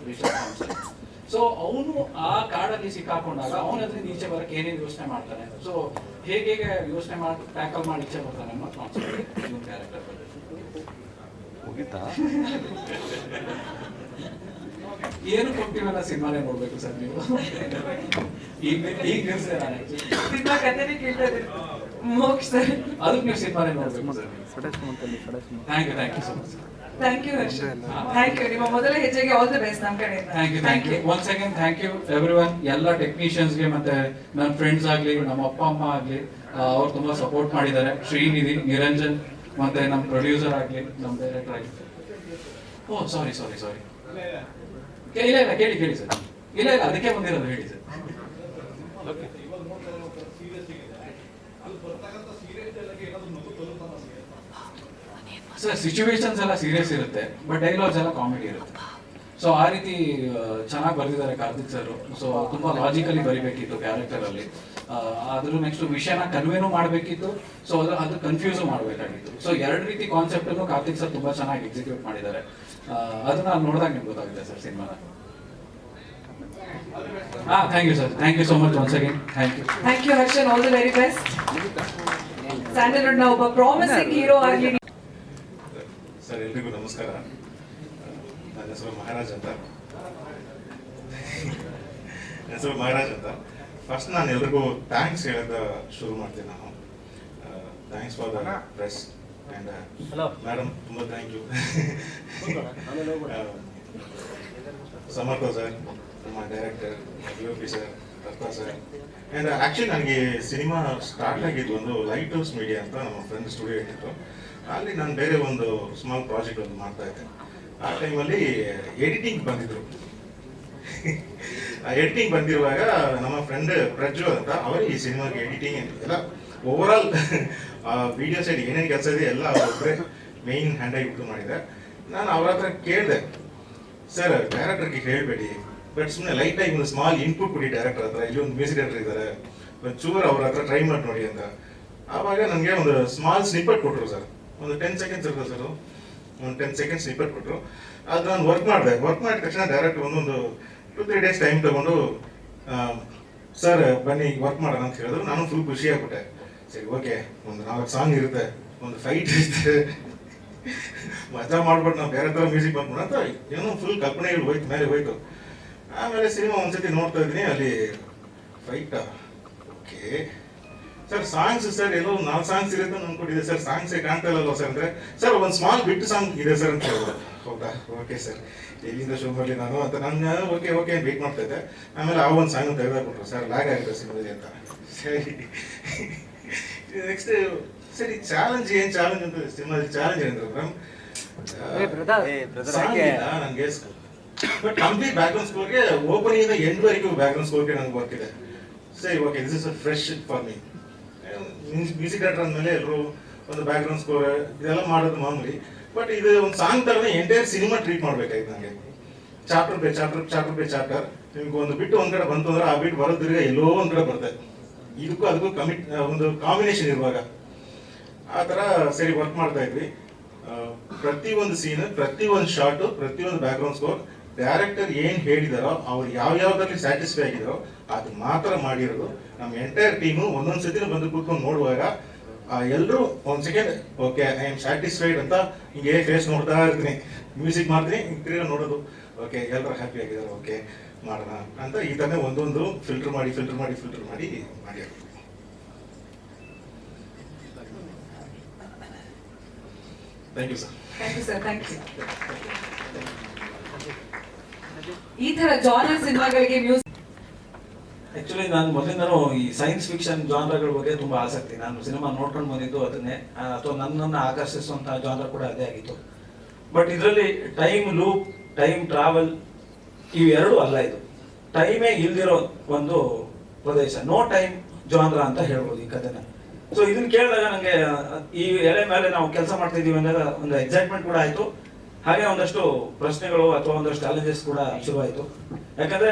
ಸೊ ಅವನು ಆ ಕಾಡಲ್ಲಿ ಸಿಕ್ಕಾಕೊಂಡಾಗ ಅವನ ಅದ್ರಿಂದ ಈಚೆ ಬರಕ್ಕೆ ಏನೇನು ಯೋಚನೆ ಮಾಡ್ತಾನೆ? ಸೊ ಹೇಗೆ ಹೇಗೆ ಯೋಚನೆ ಮಾಡಿ ಟ್ಯಾಕಲ್ ಮಾಡಿ ಈಚೆ ಬರ್ತಾನೆ ಅನ್ನೋ ಕಾನ್ಸೆಪ್ಟ್ ಇವನ್ ಕ್ಯಾರೆಕ್ಟರ್ ಮುಗಿತಾ? ಏನು ಕೊಟ್ಟಿವಲ್ಲ ಸಿನಿಮಾನೇ ನೋಡ್ಬೇಕು ಸರ್ ನೀವು? ಈಗ ಈಗ ಕಥೆನೇ ಕೇಳ್ತಾ ಇದ್ದೀನಿ. ಮೋಕ್ಷ ಸರ್ ಅದಕ್ಕೆ ನೀವು ಸಿನಿಮಾನೇ ನೋಡ್ಬೇಕು sir thank you thank you so much thank you Harsha thank you ನಿಮ್ಮ ಮೊದಲ ಹೆಜ್ಜೆಗೆ ಆಲ್ ದ ಬೆಸ್ಟ್ ನಮ್ಮ ಕಡೆಯಿಂದ. Thank you thank you once again thank you everyone ಎಲ್ಲ ಟೆಕ್ನಿಷಿಯನ್ಸ್ಗೆ ಮತ್ತೆ ನನ್ನ ಫ್ರೆಂಡ್ಸ್ ಆಗಲಿ ನಮ್ಮ ಅಪ್ಪ ಅಮ್ಮ ಆಗಲಿ ಅವ್ರು ತುಂಬಾ ಸಪೋರ್ಟ್ ಮಾಡಿದ್ದಾರೆ. ಶ್ರೀನಿಧಿ ನಿರಂಜನ್ ಮತ್ತೆ ನಮ್ಮ ಪ್ರೊಡ್ಯೂಸರ್ ಆಗ್ಲಿ ನಮ್ಮ ಡೈರೆಕ್ಟರ್ ಆಗ್ಲಿ. ಓ ಸಾರಿ ಸಾರಿ ಸಾರಿ ಇಲ್ಲ ಇಲ್ಲ ಕೇಳಿ ಕೇಳಿ ಸರ್ ಇಲ್ಲ ಇಲ್ಲ ಅದಕ್ಕೆ ಬಂದಿರೋದು ಹೇಳಿ ಸರ್ ಸರ್ ಸಿಚುವೇಶನ್ಸ್ ಎಲ್ಲ ಸೀರಿಯಸ್ ಇರುತ್ತೆ ಬಟ್ ಡೈಲಾಗ್ಸ್ ಎಲ್ಲ ಕಾಮಿಡಿ ಇರುತ್ತೆ. ಸೊ ಆ ರೀತಿ ಚೆನ್ನಾಗಿ ಬರೆದಿದ್ದಾರೆ ಕಾರ್ತಿಕ್ ಸರ್ ಸೊ ತುಂಬಾ ಲಾಜಿಕಲಿ ಬರಿಬೇಕಿತ್ತು ಕ್ಯಾರೆಕ್ಟರ್ ಅಲ್ಲಿ. ಅದ್ರೂ ನೆಕ್ಸ್ಟ್ ವಿಷಯನ ಕನ್ವೇನು ಮಾಡಬೇಕಿತ್ತು. ಸೊ ಅದ್ರ ಅದು ಕನ್ಫ್ಯೂಸ್ ಮಾಡಬೇಕಾಗಿತ್ತು. ಸೊ ಎರಡು ರೀತಿ ಕಾನ್ಸೆಪ್ಟ್ ಅನ್ನು ಕಾರ್ತಿಕ್ ಸರ್ ತುಂಬಾ ಚೆನ್ನಾಗಿ ಎಕ್ಸಿಕ್ಯೂಟ್ ಮಾಡಿದ್ದಾರೆ. ಅದನ್ನ ನೋಡಿದಾಗ ನಿಮ್ಗೆ ಗೊತ್ತಾಗಿದೆ ಸರ್ ಸಿನಿಮಾನ ಹಾ thank you sir thank you so much once again thank you thank you ಹರ್ಷನ್ all the very best ಸ್ಯಾಂಡಲ್ವುಡ್ನ ಒಬ್ಬ ಪ್ರಾಮಿಸಿಂಗ್ ಹೀರೋ ಆಗ್ಲಿ ಸರ್ ಎಲ್ರಿಗೂ ನಮಸ್ಕಾರ. ನನ್ನ ಹೆಸರು ಮಹಾರಾಜ್ ಅಂತ. ನನ್ನ ಹೆಸರು ಮಹಾರಾಜ್ ಅಂತ. ಫಸ್ಟ್ ನಾನು ಎಲ್ರಿಗೂ ಥ್ಯಾಂಕ್ಸ್ ಹೇಳೋದ ಶುರು ಮಾಡ್ತೀನಿ ನಾನು. Thanks for the press and. Madam ತುಂಬ ಥ್ಯಾಂಕ್ ಯು ಸಮರ್ಥ ಸರ್ ನಮ್ಮ director U P sir Datta sir. And actually ನನಗೆ ಸಿನಿಮಾ ಸ್ಟಾರ್ಟ್ ಆಗಿದ್ದು ಒಂದು ಲೈಟ್ ಹೌಸ್ ಮೀಡಿಯಾ ಅಂತ ನಮ್ಮ ಫ್ರೆಂಡ್ ಸ್ಟುಡಿಯೋ ಇಟ್ಟಿತ್ತು ಅಲ್ಲಿ ನಾನು ಬೇರೆ ಒಂದು ಸ್ಮಾಲ್ ಪ್ರಾಜೆಕ್ಟ್ ಒಂದು ಮಾಡ್ತಾ ಇದ್ದೆ ಆ ಟೈಮಲ್ಲಿ ಎಡಿಟಿಂಗ್ ಬಂದಿದ್ರು. ಆ ಎಡಿಟಿಂಗ್ ಬಂದಿರುವಾಗ ನಮ್ಮ ಫ್ರೆಂಡ್ ಪ್ರಜ್ವಲ್ ಅಂತ, ಅವರು ಈ ಸಿನಿಮಾಗೆ ಎಡಿಟಿಂಗ್ ಎಲ್ಲ ಓವರ್ ಆಲ್ ವಿಡಿಯೋ ಸೈಡ್ ಏನೇನು ಕೆಲಸ ಇದೆ ಎಲ್ಲ ಒಬ್ಬರೇ ಮೇಯ್ನ್ ಹ್ಯಾಂಡ್ ಇಟ್ಟು ಮಾಡಿದೆ. ನಾನು ಅವ್ರ ಹತ್ರ ಕೇಳಿದೆ ಸರ್ ಡೈರೆಕ್ಟರ್ಗೆ ಹೇಳಬೇಡಿ ಬಟ್ ಸುಮ್ಮನೆ ಲೈಟಾಗಿ ಆಗಿ ಒಂದು ಸ್ಮಾಲ್ ಇನ್ಪುಟ್ ಕೊಡಿ ಡೈರೆಕ್ಟರ್ ಹತ್ರ. ಇಲ್ಲಿ ಒಂದು ಮ್ಯೂಸಿಕ್ ಡೈರೆಕ್ಟರ್ ಇದ್ದಾರೆ ಒಂದು ಚೂರ್ ಅವ್ರ ಹತ್ರ ಟ್ರೈ ಮಾಡಿ ನೋಡಿ ಅಂತ. ಆವಾಗ ನನಗೆ ಒಂದು ಸ್ಮಾಲ್ ಸ್ನಿಪ್ಪಟ್ ಕೊಟ್ಟರು ಸರ್. ಒಂದು ಟೆನ್ ಸೆಕೆಂಡ್ಸ್ ಇರ್ತದೆ ಸರ್ ಒಂದು ಟೆನ್ ಸೆಕೆಂಡ್ಸ್ ಸ್ನಿಪ್ಪಟ್ ಕೊಟ್ಟರು ಅದು ನಾನು ವರ್ಕ್ ಮಾಡಿದೆ. ವರ್ಕ್ ಮಾಡಿದ ತಕ್ಷಣ ಡೈರೆಕ್ಟ್ ಒಂದೊಂದು ಟು ತ್ರೀ ಡೇಸ್ ಟೈಮ್ ತಗೊಂಡು ಸರ್ ಬನ್ನಿ ವರ್ಕ್ ಮಾಡೋಣ ಅಂತ ಹೇಳಿದ್ರು. ನಾನು ಫುಲ್ ಖುಷಿ ಆಗ್ಬಿಟ್ಟೆ. ಸರಿ ಓಕೆ ಒಂದು ನಾಲ್ಕು ಸಾಂಗ್ ಇರುತ್ತೆ. ಒಂದು ಫೈಟ್ ಇರುತ್ತೆ. ಮಜಾ ಮಾಡ್ಬಿಟ್ಟು ನಾವು ಬೇರೆ ಥರ ಮ್ಯೂಸಿಕ್ ಬಂದ್ಬಿಡ ಅಂತ ಏನೋ ಫುಲ್ ಕಲ್ಪನೆಗಳು ಹೋಯ್ತು, ಮೇಲೆ ಹೋಯ್ತು. ಆಮೇಲೆ ಸಿನಿಮಾ ಒಂದ್ಸತಿ ನೋಡ್ತಾ ಇದ್ದೀನಿ. ಅಲ್ಲಿ fight okay sir songs sir ಏನೋ ನಾಲ್ಕು ಸಾಂಗ್ಸ್ ಇರುತ್ತೆ ಅಂತ ಅನ್ಕೊಂಡಿದ್ದೆ. ಸರ್ ಸಾಂಗ್ಸ್ ಕಾಣ್ತಾ ಇಲ್ಲಲ್ವ ಸರ್ ಅಂದ್ರೆ? ಸರ್ ಒಂದು ಸ್ಮಾಲ್ ಬಿಟ್ ಸಾಂಗ್ ಇದೆ ಸರ್ ಅಂತ ಹೇಳಿದ್ರು ಹೌದಾ? ಓಕೆ ಸರ್ ಎಲ್ಲಿಂದ ಶೋ ಬರಲಿ ನಾನು ಅಂತ ನಾನು ಓಕೆ ಓಕೆ ವೇಟ್ ಮಾಡ್ತಾ ಇದ್ದೆ. ಆಮೇಲೆ ಆ ಒಂದು ಸಾಂಗ್ ತೆಗೆದಾಕ್ಬಿಟ್ರು ಸರ್ ಲ್ಯಾಗ್ ಆಗಿದೆ ಸಿನಿಮಾದಲ್ಲಿ ಅಂತ. ಸರಿ. ನೆಕ್ಸ್ಟ್ ಸರಿ ಚಾಲೆಂಜ್ ಏನ್ ಚಾಲೆಂಜ್ ಅಂತ ಸಿನಿಮಾದಲ್ಲಿ ಚಾಲೆಂಜ್ ಏನಂದ್ರೆ ಮೇಡಮ್? ನನಗೆ ಬಟ್ ಕಂಪ್ಲೀಟ್ ಬ್ಯಾಕ್ಗ್ರೌಂಡ್ ಸ್ಕೋರ್ಗೆ ಓಪನಿಂಗ್ ಇಂದ ಎಂಡ್ ವರೆಗೂ ಬ್ಯಾಕ್ಗ್ರೌಂಡ್ ಸ್ಕೋರ್ಗೆ ನಂಗೆ ವರ್ಕ್ ಇದೆ. ಸರಿ okay this is fresh for me music director ಅಂದಮೇಲೆ ಎಲ್ಲರೂ ಒಂದು ಬ್ಯಾಕ್ಗ್ರೌಂಡ್ ಸ್ಕೋರ್ ಇದೆಲ್ಲ ಮಾಡೋದು ಮಾಮೂಲಿ. ಬಟ್ ಇದು ಒಂದು ಸಾಂಗ್ ತರನೇ ಎಂಟೈರ್ ಸಿನಿಮಾ ಟ್ರೀಟ್ ಮಾಡ್ಬೇಕಾಯ್ತು ನನಗೆ chapter by chapter chapter by chapter ನಿಮ್ಗೆ ಒಂದು ಬಿಟ್ಟು ಒಂದ್ ಕಡೆ ಬಂತು ಅಂದ್ರೆ ಆ ಬಿಟ್ಟು ಬರೋದ್ರಿಗೆ ಎಲ್ಲೋ ಒಂದ್ ಕಡೆ ಬರುತ್ತೆ. ಇದಕ್ಕೂ ಅದಕ್ಕೂ ಕಮಿಟ್ ಒಂದು ಕಾಂಬಿನೇಷನ್ ಇರುವಾಗ. ಆ ಥರ ಸರಿ ವರ್ಕ್ ಮಾಡ್ತಾ ಇದ್ವಿ. ಪ್ರತಿ ಒಂದು ಸೀನ್ ಪ್ರತಿ ಒಂದು ಶಾಟ್ ಪ್ರತಿ ಒಂದು ಬ್ಯಾಕ್ಗ್ರೌಂಡ್ ಸ್ಕೋರ್ ಡೈರೆಕ್ಟರ್ ಏನ್ ಹೇಳಿದಾರೋ ಅವ್ರು ಯಾವ ಯಾವ್ದಲ್ಲಿ ಸ್ಯಾಟಿಸ್ಫೈ ಆಗಿದಾರೋ ಅದು ಮಾತ್ರ ಮಾಡಿರೋದು. ನಮ್ಮ ಎಂಟೈರ್ ಟೀಮು ಒಂದೊಂದ್ ಸತಿನೂ ಬಂದು ಕೂತ್ಕೊಂಡು ನೋಡುವಾಗ ಎಲ್ಲರೂ ಒಂದ್ second okay I am satisfied ಅಂತ ಹಿಂಗೆ ಫೇಸ್ ನೋಡ್ತಾ ಇರ್ತೀನಿ. ಮ್ಯೂಸಿಕ್ ಮಾಡ್ತೀನಿ ಹಿಂಗ್ ತಿರ್ಗಾ ನೋಡೋದು. ಓಕೆ ಎಲ್ಲರೂ ಹ್ಯಾಪಿ ಆಗಿದ್ದಾರೆ ಓಕೆ ಮಾಡೋಣ ಅಂತ ಈ ತಾನೇ ಒಂದೊಂದು ಫಿಲ್ಟರ್ ಮಾಡಿ ಫಿಲ್ಟರ್ ಮಾಡಿ ಫಿಲ್ಟರ್ ಮಾಡಿ ಮಾಡಿ thank you sir thank you sir thank you ಈ ತರ ಜಾನರ್ ಸಿನಿಮಾಗಳಿಗೆ ಮ್ಯೂಸಿಕ್ ಆಕ್ಚುಲಿ ನಾನು ಮೊದಲಿಂದನೂ ಈ ಸೈನ್ಸ್ ಫಿಕ್ಷನ್ ಜಾನರ್ಗಳ ಬಗ್ಗೆ ತುಂಬಾ ಆಸಕ್ತಿ. ನಾನು ಸಿನಿಮಾ ನೋಡ್ಕೊಂಡು ಬಂದಿದ್ದು ಅದನ್ನೇ ಅಥವಾ ನನ್ನನ್ನು ಆಕರ್ಷಿಸುವಂತಹ ಜಾನರ್ ಕೂಡ ಅದೇ ಆಗಿತ್ತು. ಬಟ್ ಇದರಲ್ಲಿ ಟೈಮ್ ಲೂಪ್ ಟೈಮ್ ಟ್ರಾವೆಲ್ ಇವೆರಡೂ ಅಲ್ಲ ಇದು. ಟೈಮೇ ಇಲ್ದಿರೋ ಒಂದು ಪ್ರದೇಶ. ನೋ ಟೈಮ್ ಜಾನ್ರ ಅಂತ ಹೇಳ್ಬೋದು ಈ ಕಥೆನ. ಸೊ ಇದನ್ನ ಕೇಳಿದಾಗ ನನಗೆ ಈ ಎಲೆ ಮೇಲೆ ನಾವು ಕೆಲಸ ಮಾಡ್ತಿದ್ದೀವಿ ಅನ್ನೋದ ಒಂದು ಎಕ್ಸೈಟ್ಮೆಂಟ್ ಕೂಡ ಆಯ್ತು. ಹಾಗೆ ಒಂದಷ್ಟು ಪ್ರಶ್ನೆಗಳು ಅಥವಾ ಒಂದಷ್ಟು ಚಾಲೆಂಜಸ್ ಕೂಡ ಶುರುವಾಯಿತು. ಯಾಕಂದ್ರೆ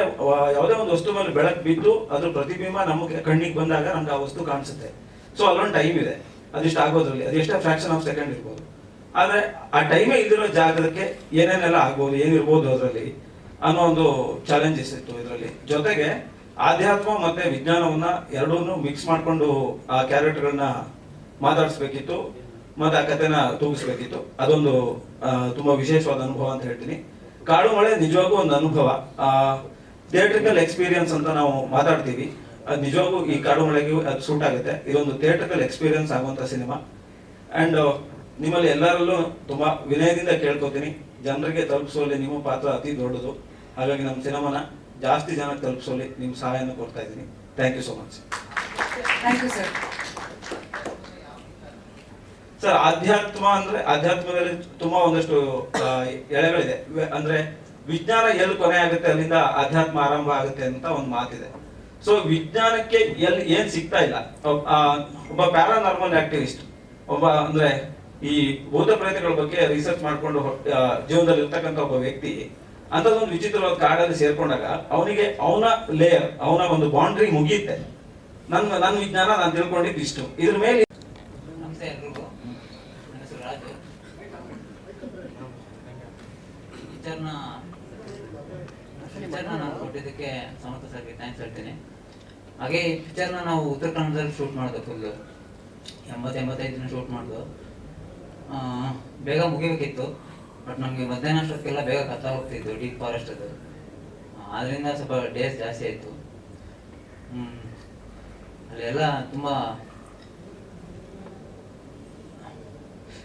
ಯಾವುದೇ ಒಂದು ವಸ್ತು ಮೇಲೆ ಬೆಳಕು ಬಿದ್ದು ಅದ್ರ ಪ್ರತಿಬಿಂಬ ನಮಗೆ ಕಣ್ಣಿಗೆ ಬಂದಾಗ ನಮ್ಗೆ ಆ ವಸ್ತು ಕಾಣಿಸುತ್ತೆ. ಸೊ ಅಲ್ಲೊಂದು ಟೈಮ್ ಇದೆ. ಅದಿಷ್ಟು ಆಗೋದ್ರಲ್ಲಿ. ಅದೆಷ್ಟೇ ಫ್ರಾಕ್ಷನ್ ಆಫ್ ಸೆಕೆಂಡ್ ಇರ್ಬೋದು. ಆದ್ರೆ, ಆ ಟೈಮೇ ಇಲ್ದಿರೋ ಜಾಗಕ್ಕೆ ಏನೇನೆಲ್ಲ ಆಗ್ಬೋದು, ಏನಿರ್ಬೋದು ಅದರಲ್ಲಿ ಅನ್ನೋ ಒಂದು ಚಾಲೆಂಜಸ್ ಇತ್ತು ಇದರಲ್ಲಿ. ಜೊತೆಗೆ, ಆಧ್ಯಾತ್ಮ ಮತ್ತೆ ವಿಜ್ಞಾನವನ್ನ ಎರಡೂ ಮಿಕ್ಸ್ ಮಾಡ್ಕೊಂಡು ಆ ಕ್ಯಾರೆಕ್ಟರ್ಗಳನ್ನ ಮಾತಾಡಿಸ್ಬೇಕಿತ್ತು. ಮತ್ತೆ ಆ ಕಥೆನ ತೂಗಿಸ್ಬೇಕಿತ್ತು. ಅದೊಂದು ಆ, ತುಂಬಾ ವಿಶೇಷವಾದ ಅನುಭವ ಅಂತ ಹೇಳ್ತೀನಿ. ಕಾಡು ಮಳೆ ನಿಜವಾಗೂ ಒಂದು ಅನುಭವ. ಥಿಯೇಟ್ರಿಕಲ್ ಎಕ್ಸ್ಪೀರಿಯನ್ಸ್ ಅಂತ ನಾವು ಮಾತಾಡ್ತೀವಿ. ಅದು ನಿಜವಾಗೂ ಈ ಕಾಡು ಮಳೆಗೂ ಅದು ಸೂಟ್ ಆಗುತ್ತೆ. ಇದೊಂದು ಥಿಯೇಟ್ರಿಕಲ್ ಎಕ್ಸ್ಪೀರಿಯನ್ಸ್ ಆಗುವಂತ ಸಿನಿಮಾ. ಅಂಡ್ ನಿಮ್ಮಲ್ಲಿ ಎಲ್ಲರಲ್ಲೂ ತುಂಬಾ ವಿನಯದಿಂದ ಕೇಳ್ಕೊತೀನಿ. ಜನರಿಗೆ ತಲುಪಿಸುವಲ್ಲಿ ನಿಮ್ಮ ಪಾತ್ರ ಅತಿ ದೊಡ್ಡದು. ಹಾಗಾಗಿ ನಮ್ಮ ಸಿನಿಮಾನ ಜಾಸ್ತಿ ಜನಕ್ಕೆ ತಲುಪಿಸುವಲ್ಲಿ ನಿಮ್ಮ ಸಹಾಯನ ಕೊಡ್ತಾ ಇದ್ದೀನಿ. Thank you so much thank you sir sir ಆಧ್ಯಾತ್ಮ ಅಂದ್ರೆ ಆಧ್ಯಾತ್ಮದಲ್ಲಿ ತುಂಬಾ ಒಂದಷ್ಟು ಎಳೆಗಳಿದೆ. ಅಂದ್ರೆ ವಿಜ್ಞಾನ ಎಲ್ಲಿ ಕೊನೆ ಆಗುತ್ತೆ ಅಲ್ಲಿಂದ ಆಧ್ಯಾತ್ಮ ಆರಂಭ ಆಗುತ್ತೆ ಅಂತ ಒಂದು ಮಾತಿದೆ. ಸೊ ವಿಜ್ಞಾನಕ್ಕೆ ಎಲ್ಲಿ ಏನ್ ಸಿಗ್ತಾ ಇಲ್ಲ. ಒಬ್ಬ ಪ್ಯಾರಾನಾರ್ಮಲ್ ಆಕ್ಟಿವಿಸ್ಟ್ ಒಬ್ಬ ಅಂದ್ರೆ ಈ ಭೂತ ಪ್ರೇತಗಳ ಬಗ್ಗೆ ರಿಸರ್ಚ್ ಮಾಡ್ಕೊಂಡು ಜೀವನದಲ್ಲಿ ಇರ್ತಕ್ಕಂಥ ಒಬ್ಬ ವ್ಯಕ್ತಿ ಅಂತದೊಂದು ವಿಚಿತ್ರವಾದ ಕಾಡಲ್ಲಿ ಸೇರ್ಕೊಂಡಾಗ ಅವನಿಗೆ ಅವನ ಲೇಯರ್ ಅವನ ಒಂದು ಬೌಂಡ್ರಿ ಮುಗಿಯುತ್ತೆ. ನನ್ನ ನನ್ನ ವಿಜ್ಞಾನ ನಾನು ತಿಳ್ಕೊಂಡಿದ್ದು ಇಷ್ಟು. ಇದ್ರ ಮೇಲೆ ನಮಸ್ತೆ ಎಲ್ರಿಗೂ ನನ್ನ ಹೆಸರು ರಾಜು ಪಿಕ್ಚರ್ನ ಪಿಕ್ಚರ್ನ ನಾನು ಕೊಟ್ಟಿದ್ದಕ್ಕೆ ಸಮರ್ಥ ಸರ್ಗೆ ಥ್ಯಾಂಕ್ಸ್ ಹೇಳ್ತೀನಿ. ಹಾಗೆ ಈ ಪಿಕ್ಚರ್ನ ನಾವು ಉತ್ತರ ಕನ್ನಡದಲ್ಲಿ ಶೂಟ್ ಮಾಡಿದೆ ಫುಲ್ ಎಂಬತ್ತು ಎಂಬತ್ತೈದು ದಿನ ಶೂಟ್ ಮಾಡಿದ್ವು ಬೇಗ ಮುಗಿಬೇಕಿತ್ತು ಬಟ್ ನಮಗೆ ಮಧ್ಯಾಹ್ನ ಅಷ್ಟೊತ್ತಿಗೆಲ್ಲ ಬೇಗ ಕತ್ತ ಹೋಗ್ತಿತ್ತು ಡೀಪ್ ಫಾರೆಸ್ಟ್ ಅದು. ಅದರಿಂದ ಸ್ವಲ್ಪ ಡೇಸ್ ಜಾಸ್ತಿ ಆಯಿತು. ಅಲ್ಲೆಲ್ಲ ತುಂಬ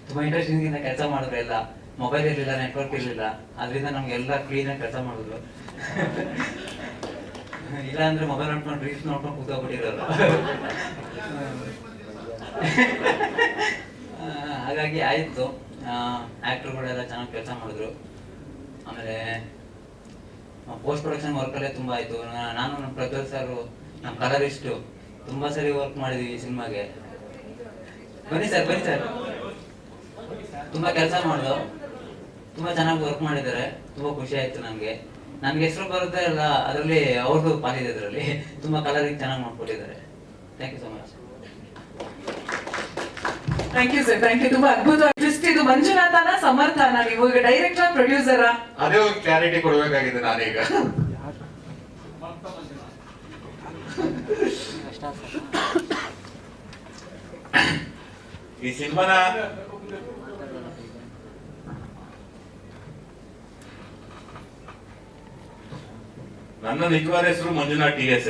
ತುಂಬ ಇಂಟ್ರೆಸ್ಟಿಂಗ್ ಕೆಲಸ ಮಾಡಿದ್ರೆ ಎಲ್ಲ ಮೊಬೈಲ್ ಇರಲಿಲ್ಲ ನೆಟ್ವರ್ಕ್ ಇರಲಿಲ್ಲ ಅದರಿಂದ ನಮಗೆಲ್ಲ ಕ್ಲೀನಾಗಿ ಕೆಲಸ ಮಾಡಿದ್ರು ಇಲ್ಲ ಅಂದ್ರೆ ಮೊಬೈಲ್ ನೋಡ್ಕೊಂಡು ರೀಲ್ಸ್ ನೋಡ್ಕೊಂಡು ಕೂತ್ಕೊಬಿಟ್ಟಿರೋರು. ಆ, ಹಾಗಾಗಿ ಆಯಿತು. ಆ್ಯಕ್ಟ್ರುಗಳೆಲ್ಲ ಚೆನ್ನಾಗಿ ಕೆಲಸ ಮಾಡಿದ್ರು. ಆಮೇಲೆ ಪೋಸ್ಟ್ ಪ್ರೊಡಕ್ಷನ್ ವರ್ಕಲ್ಲೇ ತುಂಬ ಆಯಿತು. ನಾನು ನಮ್ಮ ಪ್ರಜ್ವಲ್ ಸರ್ ನಮ್ಮ ಕಲರಿಸ್ಟು ತುಂಬ ಸರಿ ವರ್ಕ್ ಮಾಡಿದ್ವಿ ಈ ಸಿನಿಮಾಗೆ. ಬನ್ನಿ ಸರ್ ಬನ್ನಿ ಸರ್ ತುಂಬ ಕೆಲಸ ಮಾಡ್ದು. ತುಂಬ ಚೆನ್ನಾಗಿ ವರ್ಕ್ ಮಾಡಿದ್ದಾರೆ. ತುಂಬಾ ಖುಷಿ ಆಯ್ತು ನನಗೆ ನನ್ಗೆ ಹೆಸರು ಬರುತ್ತೆ ಅಲ್ಲ ಅದರಲ್ಲಿ ಅವ್ರದ್ದು ಪಾಲಿದೆ ಅದರಲ್ಲಿ ತುಂಬಾ ಕಲರಿಂಗ್ ಚೆನ್ನಾಗಿ ಮಾಡ್ಕೊಟ್ಟಿದ್ದಾರೆ. Thank you so much thank you sir thank you ತುಂಬಾ ಅದ್ಭುತ ಟ್ವಿಸ್ಟ್ ಇದು. ಮಂಜುನಾಥನ ಸಮರ್ಥನ. ನೀವು ಈಗ ಡೈರೆಕ್ಟರ್ ಪ್ರೊಡ್ಯೂಸರ ಅದೇ ಒಂದು ಕ್ಲಾರಿಟಿ ಕೊಡಬೇಕಾಗಿದೆ ನಾನೀಗ. ಈ ಸಿನಿಮಾನ ನನ್ನ ನಿಜವಾದ ಹೆಸರು ಮಂಜುನಾಥ್ ಟಿ ಎಸ್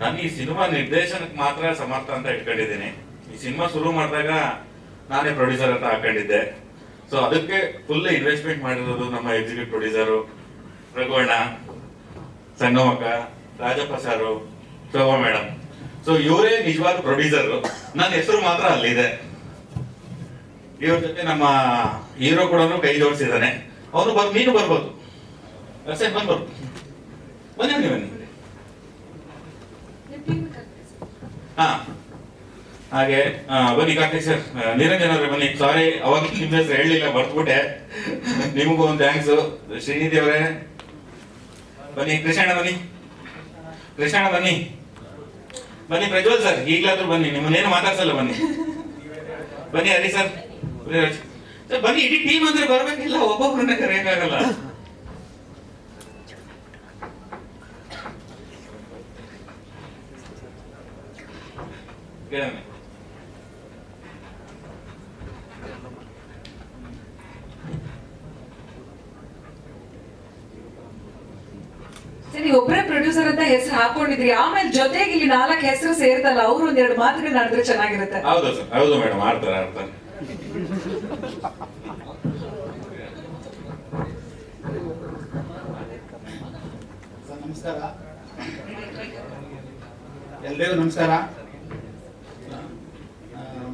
ನಾನು ಈ ಸಿನಿಮಾ ನಿರ್ದೇಶನಕ್ಕೆ ಮಾತ್ರ ಸಮರ್ಥ ಅಂತ ಇಟ್ಕೊಂಡಿದ್ದೀನಿ. ಈ ಸಿನಿಮಾ ಶುರು ಮಾಡಿದಾಗ ನಾನೇ ಪ್ರೊಡ್ಯೂಸರ್ ಅಂತ ಹಾಕೊಂಡಿದ್ದೆ. ಸೊ ಅದಕ್ಕೆ ಫುಲ್ ಇನ್ವೆಸ್ಟ್ಮೆಂಟ್ ಮಾಡಿರೋದು ನಮ್ಮ ಎಕ್ಸಿಕ್ಯೂಟಿವ್ ಪ್ರೊಡ್ಯೂಸರು ರಘುವಣ್ಣ ಸಣ್ಣಮಕ್ಕ Rajappa sir Shobha madam so ಇವರೇ ನಿಜವಾದ ಪ್ರೊಡ್ಯೂಸರ್ ನನ್ನ ಹೆಸರು ಮಾತ್ರ ಅಲ್ಲಿದೆ. ಇವ್ರ ಜೊತೆ ನಮ್ಮ ಹೀರೋ ಕೂಡ ಕೈ ಜೋಡಿಸಿದ್ದಾನೆ. ಅವನು ಬರ್, ನೀನು ಬರ್ಬೋದು. ಬಂದ್ಬರ್ಬೋದು. ಬನ್ನಿ ಬನ್ನಿ ಬನ್ನಿ ಹಾ. ಹಾಗೆ ಬನ್ನಿ ಕಾರ್ತಿಕ್ ಸರ್. ನಿರಂಜನ್ ಅವರೇ ಬನ್ನಿ. ಸಾರಿ ಅವಾಗ ನಿಮ್ಮ ಹೆಸರು ಹೇಳಲಿಲ್ಲ ಬರ್ತ್ಬಿಟ್ಟೆ ನಿಮಗೂ ಒಂದು ಥ್ಯಾಂಕ್ಸ್ ಶ್ರೀನಿಧಿ ಅವರೇ. ಬನ್ನಿ, ಕೃಷ್ಣ ಬನ್ನಿ. ಕೃಷ್ಣ ಬನ್ನಿ. ಬನ್ನಿ, ಪ್ರಜ್ವಲ್ ಸರ್, ಈಗಲಾದ್ರೂ ಬನ್ನಿ. ನಿಮ್ಮನ್ನೇನು ಮಾತಾಡ್ಸಲ್ಲ ಬನ್ನಿ. ಬನ್ನಿ, ಹರಿ ಸರ್. ಸರ್, ಬನ್ನಿ, ಇಡೀ ಟೀಮ್ ಅಂದ್ರೆ ಬರ್ಬೇಕಿಲ್ಲ. ಒಬ್ಬೊಬ್ರನ್ನ ಕರೆಯಕ್ಕಾಗಲ್ಲ ಕೇಳೋಣ ಸರಿ ಒಬ್ಬರೇ ಪ್ರೊಡ್ಯೂಸರ್ ಅಂತ ಹೆಸರು ಹಾಕೊಂಡಿದ್ರಿ. ಆಮೇಲೆ ಜೊತೆಗೆ ಇಲ್ಲಿ ನಾಲ್ಕು ಹೆಸರು ಸೇರ್ತಲ್ಲ ಅವ್ರು ಒಂದೆರಡು ಮಾತುಗಳು ನಡೆದ್ರೆ ಚೆನ್ನಾಗಿರುತ್ತೆ. ಹೌದು ಸರ್ ಹೌದು ಮೇಡಮ್ ಆಡ್ತಾರೆ ಆಡ್ತಾರೆ ನಮಸ್ಕಾರ. ಎಲ್ರಿಗೂ ನಮಸ್ಕಾರ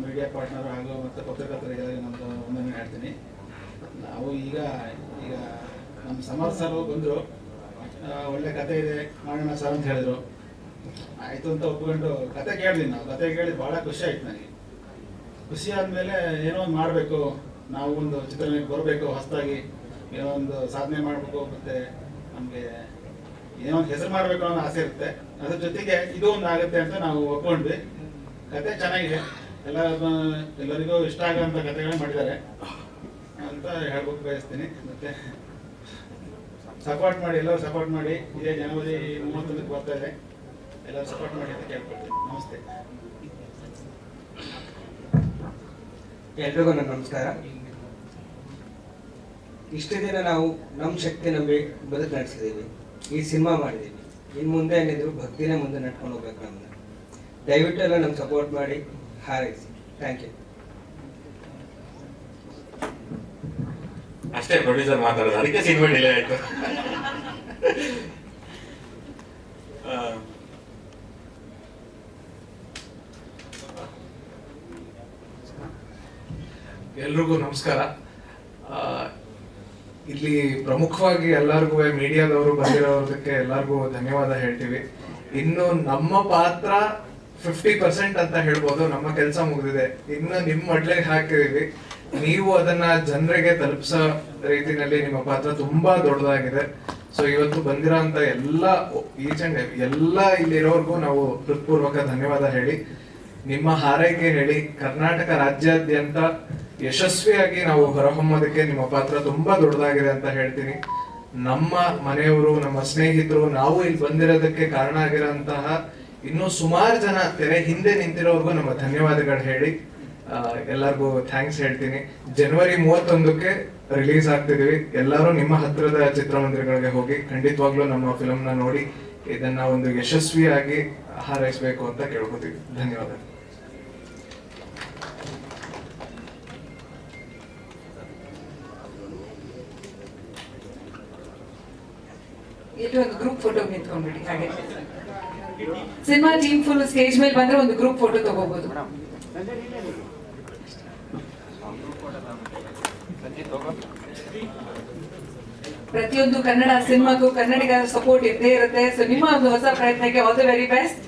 ಮೀಡಿಯಾ ಪಾರ್ಟ್ನರ್ ಹಾಗೂ ಮತ್ತು ಪತ್ರಕರ್ತರಿಗೆಲ್ಲರಿಗೂ ನಮ್ಮದು ಒಂದನ್ನು ಹೇಳ್ತೀನಿ ನಾವು ಈಗ ಈಗ ನಮ್ಮ ಸಮರ್ಥ ಸರ್ ಬಂದರು. ಒಳ್ಳೆ ಕತೆ ಇದೆ, ಮಾಡೋಣ ಸರ್ ಅಂತ ಹೇಳಿದ್ರು. ಆಯಿತು ಅಂತ ಒಪ್ಕೊಂಡು ಕತೆ ಕೇಳಿದ್ವಿ ನಾವು. ಕತೆ ಕೇಳಿ ಭಾಳ ಖುಷಿ ಆಯ್ತು ನನಗೆ. ಖುಷಿ ಆದಮೇಲೆ ಏನೋ ಒಂದು ಮಾಡಬೇಕು. ನಾವು ಒಂದು ಚಿತ್ರರಂಗಕ್ಕೆ ಬರಬೇಕು, ಹೊಸದಾಗಿ. ಏನೋ ಒಂದು ಸಾಧನೆ ಮಾಡಬೇಕು, ಮತ್ತೆ ನಮಗೆ ಏನೋ ಒಂದು ಹೆಸರು ಮಾಡಬೇಕು ಅನ್ನೋ ಆಸೆ ಇರುತ್ತೆ. ಅದ್ರ ಜೊತೆಗೆ ಇದು ಒಂದು ಆಗುತ್ತೆ ಅಂತ ನಾವು ಒಪ್ಕೊಂಡ್ವಿ. ಕತೆ ಚೆನ್ನಾಗಿದೆ. ಎಲ್ಲ ಎಲ್ಲರಿಗೂ ಇಷ್ಟ ಆಗೋಂಥ ಕತೆಗಳನ್ನ ಮಾಡಿದ್ದಾರೆ. ಅಂತ ಹೇಳ್ಬೇಕು ಬಯಸ್ತೀನಿ. ಮತ್ತೆ ಸಪೋರ್ಟ್ ಮಾಡಿ, ಎಲ್ಲರೂ ಸಪೋರ್ಟ್ ಮಾಡಿ. ಇದೇ ಜನವರಿ ಮೂವತ್ತೊಂದಕ್ಕೆ ಬರ್ತಾ ಇದೆ. ಎಲ್ಲರೂ ಸಪೋರ್ಟ್ ಮಾಡಿ ಅಂತ ಕೇಳ್ಕೊಳ್ತೀನಿ. ನಮಸ್ತೆ. ಎಲ್ರಿಗೂ ನನ್ನ ನಮಸ್ಕಾರ. ಇಷ್ಟು ದಿನ ನಾವು ನಮ್ಮ ಶಕ್ತಿ ನಂಬಿ ಬದುಕು ನಡೆಸಿದ್ದೀವಿ ಈ ಸಿನಿಮಾ ಮಾಡಿದ್ದೀವಿ ಇನ್ನು ಮುಂದೆ ಏನಿದ್ರು ಭಕ್ತಿನೇ ಮುಂದೆ ನಡ್ಕೊಂಡು ಹೋಗ್ಬೇಕು ನಮ್ಮನ್ನ ದಯವಿಟ್ಟು ಎಲ್ಲ ನಮ್ಗೆ ಸಪೋರ್ಟ್ ಮಾಡಿ, ಹಾರೈಸಿ. ಥ್ಯಾಂಕ್ ಯು ಅಷ್ಟೇ ಪ್ರೊಡ್ಯೂಸರ್ ಮಾತಾಡೋದು. ಅದಕ್ಕೆ ಸಿನಿಮಾ ಡಿಲೇ ಆಯ್ತು. ಎಲ್ರಿಗೂ ನಮಸ್ಕಾರ. ಇಲ್ಲಿ ಪ್ರಮುಖವಾಗಿ ಎಲ್ಲರಿಗೂ ಮೀಡಿಯಾದವರು ಬಂದಿರೋದಕ್ಕೆ ಎಲ್ಲರಿಗೂ ಧನ್ಯವಾದ ಹೇಳ್ತೀವಿ. ಇನ್ನು ನಮ್ಮ ಪಾತ್ರ ಫಿಫ್ಟಿ ಪರ್ಸೆಂಟ್ ಅಂತ ಹೇಳ್ಬೋದು. ನಮ್ಮ ಕೆಲಸ ಮುಗಿದಿದೆ. ಇನ್ನು ನಿಮ್ಮ ಮಡ್ಲೆಗೆ ಹಾಕಿದೀವಿ. ನೀವು ಅದನ್ನ ಜನರಿಗೆ ತಲುಪಿಸೋ ರೀತಿನಲ್ಲಿ ನಿಮ್ಮ ಪಾತ್ರ ತುಂಬಾ ದೊಡ್ಡದಾಗಿದೆ. ಸೊ ಇವತ್ತು ಬಂದಿರೋಂತ ಎಲ್ಲ ಈಚ್ ಅಂಡ್ ಎಲ್ಲ ಇಲ್ಲಿರೋರ್ಗೂ ನಾವು ಹೃತ್ಪೂರ್ವಕ ಧನ್ಯವಾದ ಹೇಳಿ. ನಿಮ್ಮ ಹಾರೈಕೆ ಹೇಳಿ, ಕರ್ನಾಟಕ ರಾಜ್ಯಾದ್ಯಂತ ಯಶಸ್ವಿಯಾಗಿ ನಾವು ಹೊರಹೊಮ್ಮೋದಕ್ಕೆ ನಿಮ್ಮ ಪಾತ್ರ ತುಂಬಾ ದೊಡ್ಡದಾಗಿದೆ ಅಂತ ಹೇಳ್ತೀನಿ. ನಮ್ಮ ಮನೆಯವರು, ನಮ್ಮ ಸ್ನೇಹಿತರು, ನಾವು ಇಲ್ಲಿ ಬಂದಿರೋದಕ್ಕೆ ಕಾರಣ ಆಗಿರೋಂತಹ ಇನ್ನೂ ಸುಮಾರು ಜನ ತೆರೆ ಹಿಂದೆ ನಿಂತಿರೋರ್ಗು ನಮ್ಮ ಧನ್ಯವಾದಗಳು ಹೇಳಿ. ಎಲ್ಲರಿಗೂ ಥ್ಯಾಂಕ್ಸ್ ಹೇಳ್ತೀನಿ. ಜನವರಿ ಮೂವತ್ತೊಂದಕ್ಕೆ ರಿಲೀಸ್ ಆಗ್ತಿದೀವಿ. ಎಲ್ಲರೂ ನಿಮ್ಮ ಹತ್ತಿರದ ಚಿತ್ರಮಂದಿರಗಳಿಗೆ ಹೋಗಿ ಖಂಡಿತವಾಗ್ಲೂ ನಮ್ಮ ಫಿಲಮ್ನ ನೋಡಿ ಇದನ್ನ ಒಂದು ಯಶಸ್ವಿಯಾಗಿ ಹಾರೈಸಬೇಕು ಅಂತ ಕೇಳ್ಕೊತೀವಿ. ಧನ್ಯವಾದ ಇಲ್ಲಿ ಒಂದು ಗ್ರೂಪ್ ಫೋಟೋ ನಿಂತ್ಕೊಂಡ್ಬಿಡಿ, ಹಾಗೆ. ಸಿನಿಮಾ ಟೀಮ್ ಫುಲ್ ಸ್ಟೇಜ್ ಮೇಲೆ ಬಂದ್ರೆ ಒಂದು ಗ್ರೂಪ್ ಫೋಟೋ ತಗೋಬಹುದು ಪ್ರತಿಯೊಂದು ಕನ್ನಡ ಸಿನಿಮಾಗೂ ಕನ್ನಡಿಗರ ಸಪೋರ್ಟ್ ಇದ್ದೇ ಇರುತ್ತೆ. ಸೊ ನಿಮ್ಮ ಒಂದು ಹೊಸ ಪ್ರಯತ್ನಕ್ಕೆ ಆಲ್ ದ ವೆರಿ ಬೆಸ್ಟ್